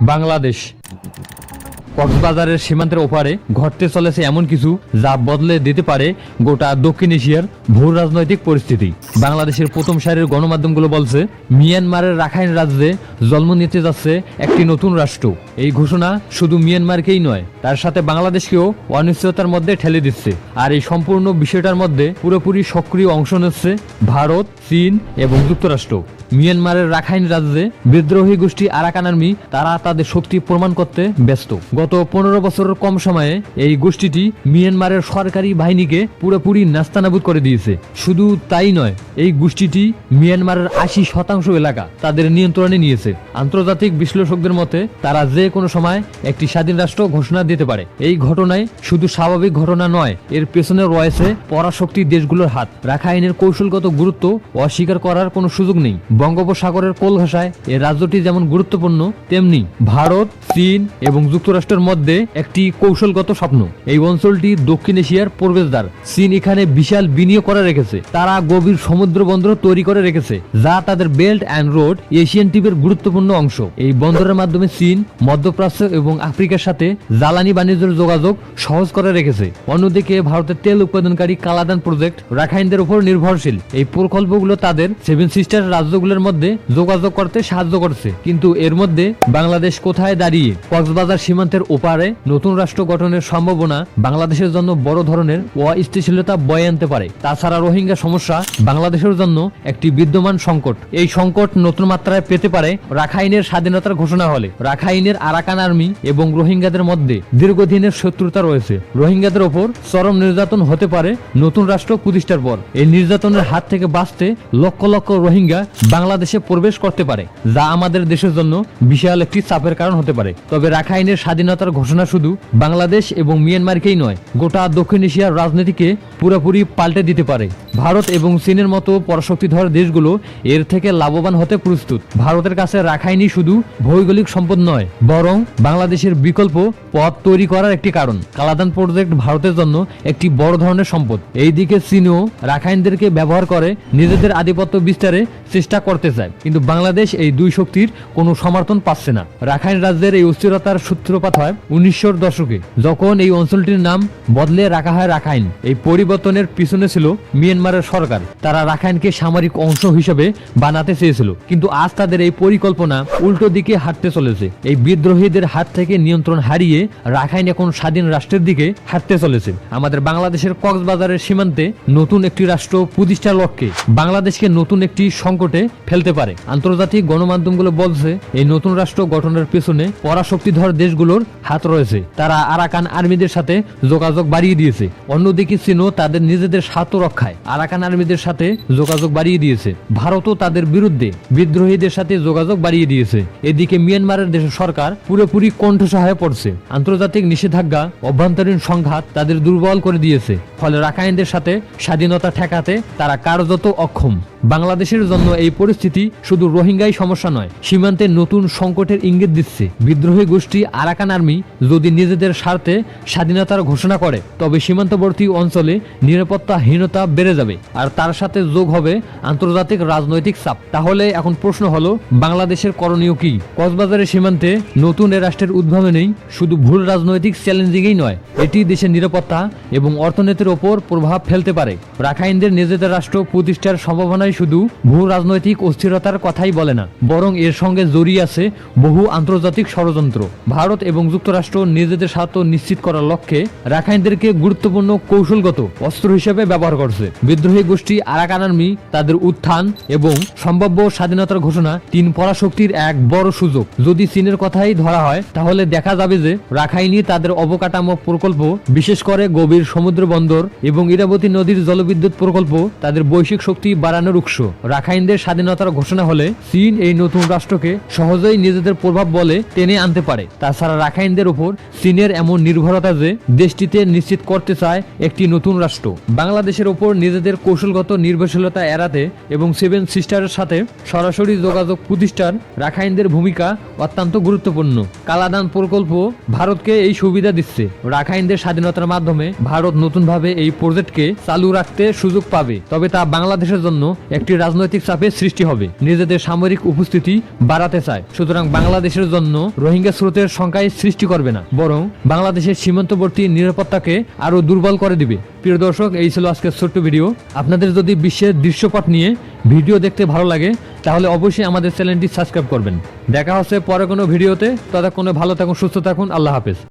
বাংলাদেশ। কক্সবাজারের সীমান্তের ওপারে ঘটতে চলেছে এমন কিছু যা বদলে দিতে পারে গোটা দক্ষিণ এশিয়ার ভূ রাজনৈতিক পরিস্থিতি। বাংলাদেশের প্রথম সারির গণমাধ্যমগুলো বলছে, মিয়ানমারের রাখাইন রাজ্যে জন্ম নিতে যাচ্ছে একটি নতুন রাষ্ট্র। এই ঘোষণা শুধু মিয়ানমারকেই নয়, তার সাথে বাংলাদেশকেও অনিশ্চয়তার মধ্যে ঠেলে দিচ্ছে। আর এই সম্পূর্ণ বিষয়টার মধ্যে পুরোপুরি সক্রিয় অংশ নিচ্ছে ভারত, চীন এবং যুক্তরাষ্ট্র। মিয়ানমারের রাখাইন রাজ্যে বিদ্রোহী গোষ্ঠী আরাকান আর্মি, তারা তাদের শক্তি প্রমাণ করতে ব্যস্ত। গত পনেরো বছরের কম সময়ে এই গোষ্ঠীটি মিয়ানমারের সরকারি বাহিনীকে পুরোপুরি নাস্তানাবুদ করে দিয়েছে। শুধু তাই নয়, এই গোষ্ঠীটি মিয়ানমারের আশি শতাংশ এলাকা তাদের নিয়ন্ত্রণে নিয়েছে। আন্তর্জাতিক বিশ্লেষকদের মতে, তারা যে কোনো সময় একটি স্বাধীন রাষ্ট্র ঘোষণা দিতে পারে। এই ঘটনায় শুধু স্বাভাবিক ঘটনা নয়, এর পেছনে রয়েছে পরাশক্তি দেশগুলোর হাত। রাখাইনের কৌশলগত গুরুত্ব অস্বীকার করার কোনো সুযোগ নেই। বঙ্গোপসাগরের কোল ঘাসায় এই রাজ্যটি যেমন গুরুত্বপূর্ণ, তেমনি ভারত, চীন এবং যুক্তরাষ্ট্রের মধ্যে একটি কৌশলগত স্বপ্ন। এই অঞ্চলটি দক্ষিণ এশিয়ার প্রবেশদ্বার, চীন এখানে বিশাল বিনিয়োগ করে রেখেছে। তারা গভীর সমুদ্র বন্দর তৈরি করে রেখেছে, যা তাদের বেল্ট অ্যান্ড রোড, এশিয়ান টিপের গুরুত্বপূর্ণ অংশ। এই বন্দরের মাধ্যমে চীন, মধ্যপ্রাচ্য এবং আফ্রিকার সাথে জ্বালানি বাণিজ্যের যোগাযোগ সহজ করে রেখেছে। অন্যদিকে, ভারতের তেল উৎপাদনকারী কালাদান প্রজেক্ট রাখাইনদের উপর নির্ভরশীল। এই প্রকল্পগুলো তাদের সেভেন সিস্টার রাজ্যগুলোর মধ্যে যোগাযোগ করতে সাহায্য করছে। কিন্তু এর মধ্যে বাংলাদেশ কোথায় দাঁড়িয়ে? কক্সবাজার সীমান্তের ওপারে নতুন রাষ্ট্র গঠনের সম্ভাবনা বাংলাদেশের জন্য বড় ধরনের অস্থিতিশীলতা বয়ে আনতে পারে। তাছাড়া রোহিঙ্গা সমস্যা বাংলাদেশের জন্য একটি বিদ্যমান সংকট। এই সংকট নতুন মাত্রায় পেতে পারে রাখাইনের স্বাধীনতার ঘোষণা হলে। রাখাইনের আরাকান আর্মি এবং রোহিঙ্গাদের মধ্যে দীর্ঘদিনের শত্রুতা রয়েছে। রোহিঙ্গাদের ওপর চরম নির্যাতন হতে পারে নতুন রাষ্ট্র প্রতিষ্ঠার পর। এই নির্যাতনের হাত থেকে বাঁচতে লক্ষ লক্ষ রোহিঙ্গা বাংলাদেশে প্রবেশ করতে পারে, যা আমাদের দেশের জন্য বিশাল একটি চাপের কারণ হতে পারে। তবে রাখাইনের স্বাধীনতার ঘোষণা শুধু বাংলাদেশ এবং মিয়ানমারকেই নয়, গোটা দক্ষিণ এশিয়ার রাজনীতিকে পুরোপুরি পাল্টে দিতে পারে। ভারত এবং চীনের মতো পরাশক্তিধর দেশগুলো এর থেকে লাভবান হতে প্রস্তুত। ভারতের কাছে রাখাইনি শুধু ভৌগোলিক সম্পদ নয়, বরং বাংলাদেশের বিকল্প পথ তৈরি করার একটি কারণ। কালাদান প্রজেক্ট ভারতের জন্য একটি বড় ধরনের সম্পদ। এই দিকে চীনও রাখাইনদেরকে ব্যবহার করে নিজেদের আধিপত্য বিস্তারে চেষ্টা করতে চায়। কিন্তু বাংলাদেশ এই দুই শক্তির কোনো সমর্থন পাচ্ছে না। রাখাইন রাজ্যের এই অস্থিরতার সূত্রপাত হয়। উনিশশোর দশকে যখন এই অঞ্চলটির নাম বদলে রাখা হয় রাখাইন, এই পরিবর্তনের পিছনে ছিল মিয়ানমারের সরকার। তারা রাখাইনকে সামরিক অংশ হিসেবে বানাতে চেয়েছিল। কিন্তু আজ তাদের এই পরিকল্পনা উল্টো দিকে হাঁটতে চলেছে। এই বিদ্রোহীদের হাত থেকে নিয়ন্ত্রণ হারিয়ে রাখাইন এখন স্বাধীন রাষ্ট্রের দিকে হাঁটতে চলেছে। আমাদের বাংলাদেশের কক্সবাজারের সীমান্তে নতুন একটি রাষ্ট্র প্রতিষ্ঠার লক্ষ্যে বাংলাদেশকে নতুন একটি সংকটে ফেলতে পারে। আন্তর্জাতিক গণমাধ্যমগুলো বলছে, এই নতুন রাষ্ট্র গঠনের পেছনে পরাশক্তিধর দেশগুলোর হাত রয়েছে। তারা আরাকান আর্মিদের সাথে যোগাযোগ বাড়িয়ে দিয়েছে। অন্যদিকে চীনও তাদের নিজেদের স্বার্থ রক্ষায় আরাকান আর্মিদের সাথে যোগাযোগ বাড়িয়ে দিয়েছে। ভারতও তাদের বিরুদ্ধে বিদ্রোহীদের সাথে যোগাযোগ বাড়িয়ে দিয়েছে। এদিকে মিয়ানমারের দেশের সরকার পুরোপুরি কণ্ঠসহ হয়ে পড়ছে। আন্তর্জাতিক নিষেধাজ্ঞা, অভ্যন্তরীণ সংঘাত তাদের দুর্বল করে দিয়েছে। ফলে রাখাইনদের সাথে স্বাধীনতা ঠেকাতে তারা কার্যত অক্ষম। বাংলাদেশের জন্য এই পরিস্থিতি শুধু রোহিঙ্গাই সমস্যা নয়, সীমান্তে নতুন সংকটের ইঙ্গিত দিচ্ছে। বিদ্রোহী গোষ্ঠী আরাকান আর্মি যদি নিজেদের স্বার্থে স্বাধীনতার ঘোষণা করে, তবে সীমান্তবর্তী অঞ্চলে নিরাপত্তাহীনতা বেড়ে যাবে আর তার সাথে যোগ হবে আন্তর্জাতিক রাজনৈতিক চাপ। তাহলে এখন প্রশ্ন হলো, বাংলাদেশের করণীয় কি? কক্সবাজারের সীমান্তে নতুন এ রাষ্ট্রের উদ্ভাবনেই শুধু ভুল রাজনৈতিক চ্যালেঞ্জিংই নয়, এটি দেশের নিরাপত্তা এবং অর্থনীতির ওপর প্রভাব ফেলতে পারে। রাখাইনদের নিজেদের রাষ্ট্র প্রতিষ্ঠার সম্ভাবনাই শুধু ভূ রাজনৈতিক অস্থিরতার কথাই বলে না, বরং এর সঙ্গে জড়িয়ে আছে বহু আন্তর্জাতিক ষড়যন্ত্র। ভারত এবং যুক্তরাষ্ট্র নিজেদের স্বার্থ নিশ্চিত করার লক্ষ্যে রাখাইনদেরকে গুরুত্বপূর্ণ কৌশলগত অস্ত্র হিসেবে ব্যবহার করছে। বিদ্রোহী গোষ্ঠী আরাকান আর্মি তাদের উত্থান এবং সম্ভাব্য স্বাধীনতার ঘোষণা তিন পরাশক্তির এক বড় সুযোগ। যদি চীনের কথাই ধরা হয়, তাহলে দেখা যাবে যে রাখাইনি তাদের অবকাঠামো প্রকল্প, বিশেষ করে গভীর সমুদ্র বন্দর এবং ইরাবতী নদীর জলবিদ্যুৎ প্রকল্প, তাদের বৈশ্বিক শক্তি বাড়ানোর উৎস রাখাইনদের স্বাধীনতার ঘোষণা হলে চীন এই নতুন রাষ্ট্রকে সহজেই নিজেদের প্রভাব বলে টেনে আনতে পারে। তাছাড়া রাখাইনদের উপর চীনের এমন নির্ভরতা যে দেশটিতে নিশ্চিত করতে চায় একটি নতুন রাষ্ট্র। বাংলাদেশের ওপর নিজেদের কৌশলগত নির্ভরশীলতা এড়াতে এবং সেভেন সিস্টারের সাথে সরাসরি যোগাযোগ প্রতিষ্ঠান রাখাইনদের ভূমিকা অত্যন্ত গুরুত্বপূর্ণ। কালাদান প্রকল্প ভারতকে এই সুবিধা দিচ্ছে। রাখাইনদের স্বাধীনতার মাধ্যমে ভারত নতুনভাবে এই প্রজেক্টকে চালু রাখতে সুযোগ পাবে। তবে তা বাংলাদেশের জন্য একটি রাজনৈতিক চাপের সৃষ্টি হবে। নিজেদের সামরিক উপস্থিতি বাড়াতে চায়। সুতরাং বাংলাদেশের জন্য রোহিঙ্গা স্রোতের সংখ্যায় সৃষ্টি করবে না। বরং বাংলাদেশের সীমান্তবর্তী নিরাপত্তাকে আরও দুর্বল করে দিবে। প্রিয় দর্শক, এই ছিল আজকের ছোট্ট ভিডিও। আপনাদের যদি বিশ্বের দৃশ্যপট নিয়ে ভিডিও দেখতে ভালো লাগে, তাহলে অবশ্যই আমাদের চ্যানেলটি সাবস্ক্রাইব করবেন। দেখা হচ্ছে পরে কোনো ভিডিওতে। ততক্ষণে ভালো থাকুন, সুস্থ থাকুন। আল্লাহ হাফেজ।